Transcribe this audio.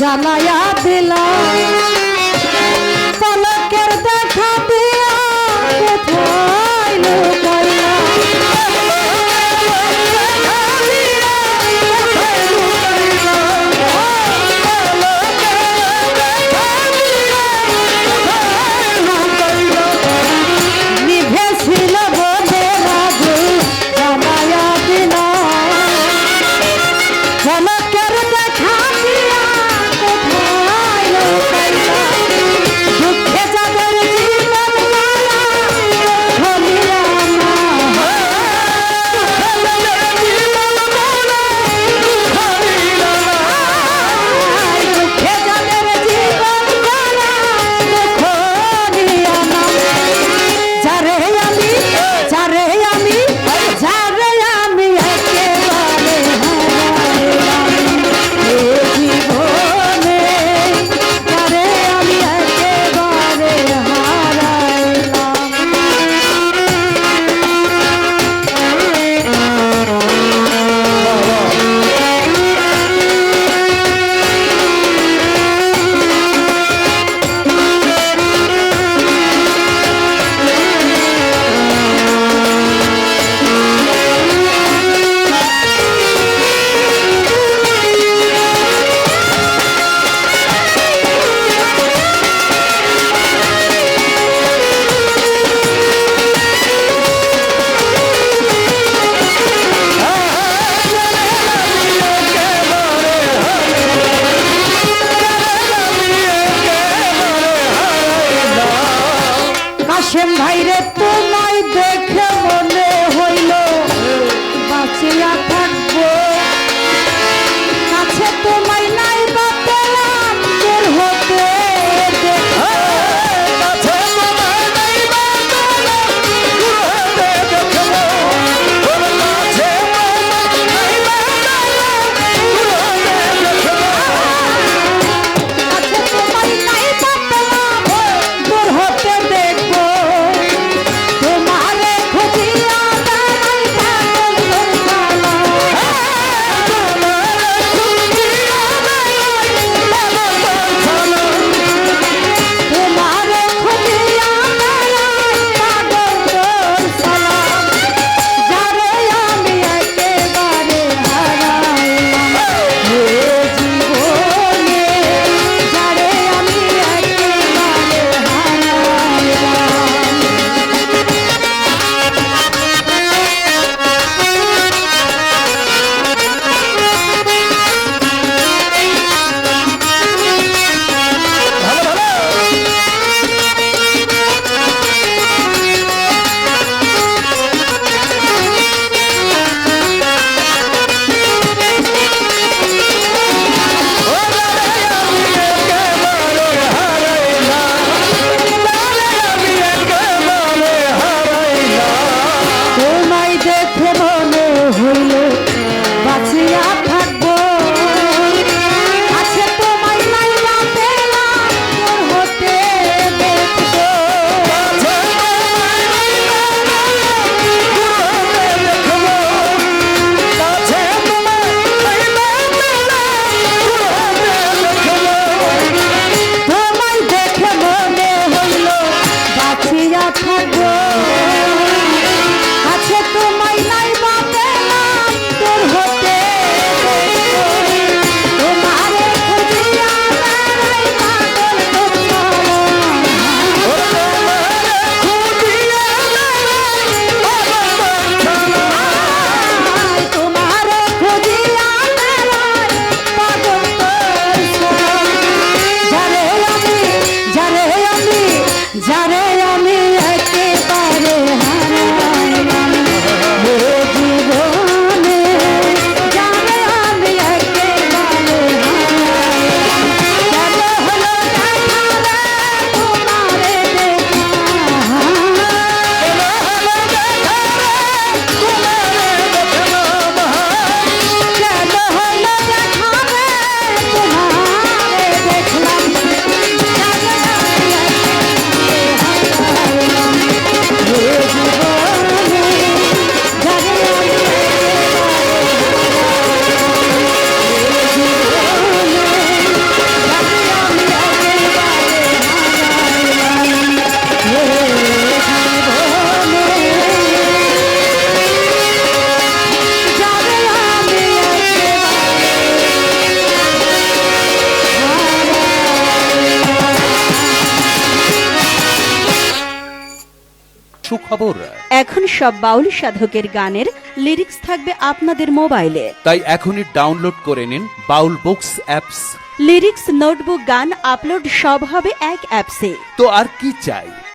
জানায়া খবর এখন সব বাউল সাধকের গানের লিরিক্স থাকবে আপনাদের মোবাইলে। তাই এখনই ডাউনলোড করে নিন Baul books apps. Lyrics notebook গান আপলোড সব হবে এক অ্যাপসে। তো আর কি চাই?